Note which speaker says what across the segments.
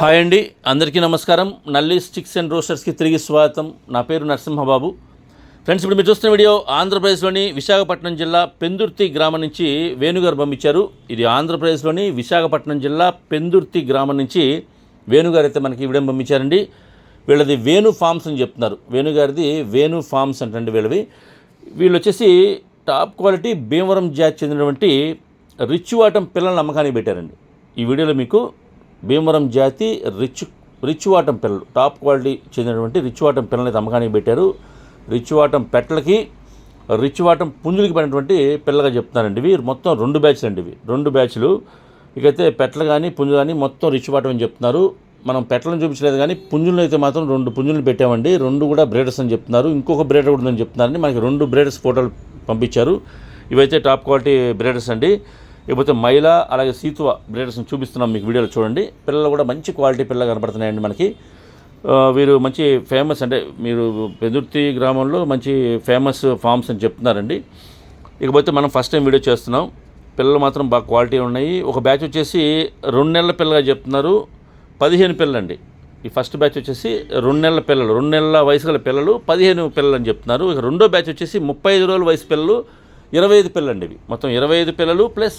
Speaker 1: Hi అండి. అందరికీ నమస్కారం. నల్లి స్టిక్స్ అండ్ రోస్టర్స్కి తిరిగి స్వాగతం. నా పేరు నరసింహబాబు. ఫ్రెండ్స్ ఇప్పుడు మీరు చూస్తున్న వీడియో ఆంధ్రప్రదేశ్లోని విశాఖపట్నం జిల్లా పెందుర్తి గ్రామం నుంచి వేణుగారు పంపించారు. ఇది ఆంధ్రప్రదేశ్లోని విశాఖపట్నం జిల్లా పెందుర్తి గ్రామం నుంచి వేణుగారు అయితే మనకి ఇవ్వడం పంపించారండి. వీళ్ళది వేణు ఫార్మ్స్ అని చెప్తున్నారు. వేణుగారిది వేణు ఫార్మ్స్ అంటండి వీళ్ళవి. వీళ్ళు వచ్చేసి టాప్ క్వాలిటీ భీమవరం జాతి చెందినటువంటి రిచ్ వాటం పిల్లల నమ్మకానికి పెట్టారండి. ఈ వీడియోలో మీకు భీమవరం జాతి రిచ్ రిచ్ వాటం పిల్లలు. టాప్ క్వాలిటీ చెందినటువంటి రిచ్ వాటం పిల్లల్ని అమ్మకానికి పెట్టారు. రిచ్ వాటం పెట్టలకి రిచ్ వాటం పుంజులకి పడినటువంటి పిల్లగా చెప్తానండి ఇవి. మొత్తం రెండు బ్యాచ్లు అండి ఇవి. రెండు బ్యాచ్లు. ఇకైతే పెట్టలు కానీ పుంజు కానీ మొత్తం రిచ్ వాటం అని చెప్తున్నారు. మనం పెట్టలను చూపించలేదు కానీ పుంజులను అయితే మాత్రం రెండు పుంజులు పెట్టామండి. రెండు కూడా బ్రేడర్స్ అని చెప్తున్నారు. ఇంకొక బ్రేడర్ కూడా ఉందని చెప్తున్నారని మనకి రెండు బ్రేడర్స్ ఫోటోలు పంపించారు. ఇవైతే టాప్ క్వాలిటీ బ్రేడర్స్ అండి. ఇకపోతే మైలా అలాగే సీతువ బ్రేడర్స్ని చూపిస్తున్నాం మీకు వీడియోలో చూడండి. పిల్లలు కూడా మంచి క్వాలిటీ పిల్లలు కనపడుతున్నాయండి మనకి. వీరు మంచి ఫేమస్ అంటే మీరు పెదుర్తి గ్రామంలో మంచి ఫేమస్ ఫార్మ్స్ అని చెప్తున్నారండి. ఇకపోతే మనం ఫస్ట్ టైం వీడియో చేస్తున్నాం. పిల్లలు మాత్రం బాగా క్వాలిటీ ఉన్నాయి. ఒక బ్యాచ్ వచ్చేసి రెండు నెలల పిల్లగా చెప్తున్నారు. పదిహేను పిల్లలండి. ఈ ఫస్ట్ బ్యాచ్ వచ్చేసి రెండు నెలల పిల్లలు రెండు నెలల వయసు గల పిల్లలు పదిహేను పిల్లలు అని చెప్తున్నారు. ఇక రెండో బ్యాచ్ వచ్చేసి ముప్పై ఐదు రోజుల వయసు పిల్లలు ఇరవై ఐదు పిల్లలు అండి ఇవి. మొత్తం ఇరవై ఐదు పిల్లలు ప్లస్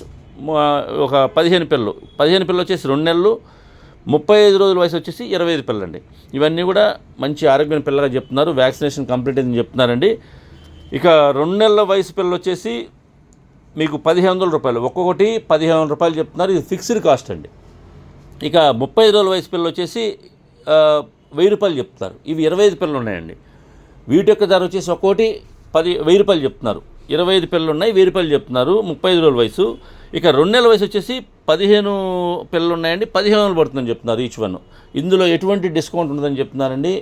Speaker 1: ఒక పదిహేను పిల్లలు. పదిహేను పిల్లలు వచ్చేసి రెండు నెలలు ముప్పై ఐదు రోజుల వయసు వచ్చేసి ఇరవై ఐదు పిల్లలండి. ఇవన్నీ కూడా మంచి ఆరోగ్యమైన పిల్లగా చెప్తున్నారు వ్యాక్సినేషన్ కంప్లీట్ అయిందని చెప్తున్నారండి. ఇక రెండు నెలల వయసు పిల్లలు వచ్చేసి మీకు పదిహేను వందల రూపాయలు. ఒక్కొక్కటి పదిహేను వందల రూపాయలు చెప్తున్నారు ఇది ఫిక్స్డ్ కాస్ట్ అండి. ఇక ముప్పై ఐదు రోజుల వయసు పిల్లలు వచ్చేసి వెయ్యి రూపాయలు చెప్తున్నారు. ఇవి ఇరవై ఐదు పిల్లలు ఉన్నాయండి. వీటి యొక్క ధర వచ్చేసి ఒక్కోటి పది వెయ్యి రూపాయలు చెప్తున్నారు. ఇరవై ఐదు పిల్లలు ఉన్నాయి వెయ్యి రూపాయలు చెప్తున్నారు ముప్పై ఐదు రోజుల వయసు. ఇక రెండు నెలల వయసు వచ్చేసి పదిహేను పిల్లలు ఉన్నాయండి పదిహేను వందలు పడుతుందని చెప్తున్నారు ఈచ్ వన్ ఇందులో ఎటువంటి డిస్కౌంట్ ఉండదని చెప్తున్నారండి?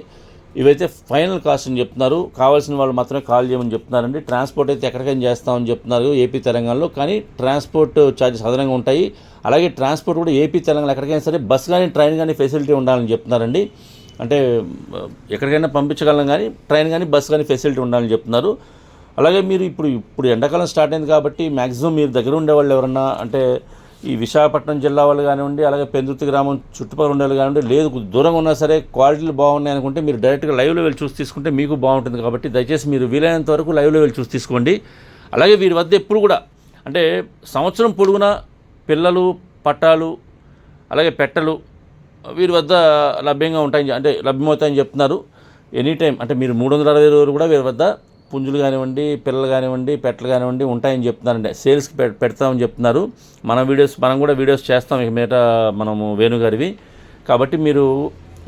Speaker 1: ఇవైతే ఫైనల్ కాస్ట్ అని చెప్తున్నారు. కావాల్సిన వాళ్ళు మాత్రమే కాల్ చేయమని చెప్తున్నారండి. ట్రాన్స్పోర్ట్ అయితే ఎక్కడికైనా చేస్తామని చెప్తున్నారు ఏపీ తెలంగాణలో కానీ ట్రాన్స్పోర్ట్ ఛార్జెస్ అదనంగా ఉంటాయి. అలాగే ట్రాన్స్పోర్ట్ కూడా ఏపీ తెలంగాణ ఎక్కడికైనా సరే బస్ కానీ ట్రైన్ కానీ ఫెసిలిటీ ఉండాలని చెప్తున్నారండి. అంటే ఎక్కడికైనా పంపించగలం కానీ ట్రైన్ కానీ బస్ కానీ ఫెసిలిటీ ఉండాలని చెప్తున్నారు. అలాగే మీరు ఇప్పుడు ఇప్పుడు ఎండాకాలం స్టార్ట్ అయింది కాబట్టి మ్యాక్సిమం మీరు దగ్గర ఉండేవాళ్ళు ఎవరన్నా అంటే ఈ విశాఖపట్నం జిల్లా వాళ్ళు కానివ్వండి అలాగే పెందుర్తి గ్రామం చుట్టుపక్కల ఉండే కానివ్వండి లేదు దూరంగా ఉన్నా సరే క్వాలిటీలు బాగున్నాయి అనుకుంటే మీరు డైరెక్ట్గా లైవ్లో వెళ్ళి చూసి తీసుకుంటే మీకు బాగుంటుంది కాబట్టి దయచేసి మీరు వీలైనంత వరకు లైవ్లో వెళ్ళి చూసి తీసుకోండి. అలాగే వీరి వద్ద ఎప్పుడు కూడా అంటే సంవత్సరం పొడుగునా పిల్లలు పట్టాలు అలాగే పెట్టలు వీరి వద్ద లభ్యంగా ఉంటాయని అంటే లభ్యమవుతాయని చెప్తున్నారు. ఎనీ టైం అంటే మీరు మూడు వందల అరవై రోజులు కూడా వీరి వద్ద పుంజులు కానివ్వండి పిల్లలు కానివ్వండి పెట్టలు కానివ్వండి ఉంటాయని చెప్తున్నారండి. సేల్స్కి పె పెడతామని చెప్తున్నారు. మన వీడియోస్ మనం కూడా వీడియోస్ చేస్తాం. ఇక మీద మనము వేణుగారివి కాబట్టి మీరు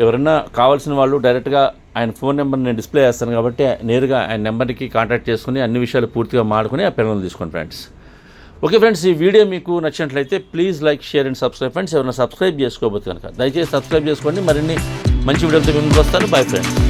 Speaker 1: ఎవరైనా కావాల్సిన వాళ్ళు డైరెక్ట్గా ఆయన ఫోన్ నెంబర్ నేను డిస్ప్లే చేస్తాను కాబట్టి నేరుగా ఆయన నెంబర్కి కాంటాక్ట్ చేసుకుని అన్ని విషయాలు పూర్తిగా మాడుకుని ఆ పిల్లలను తీసుకోండి ఫ్రెండ్స్. ఓకే ఫ్రెండ్స్ ఈ వీడియో మీకు నచ్చినట్లయితే please like share and subscribe friends. ఎవరైనా సబ్స్క్రైబ్ చేసుకోబోతు కనుక దయచేసి సబ్స్క్రైబ్ చేసుకోండి. మరిన్ని మంచి వీడియోతో ముందుకు వస్తారు బై ఫ్రెండ్స్.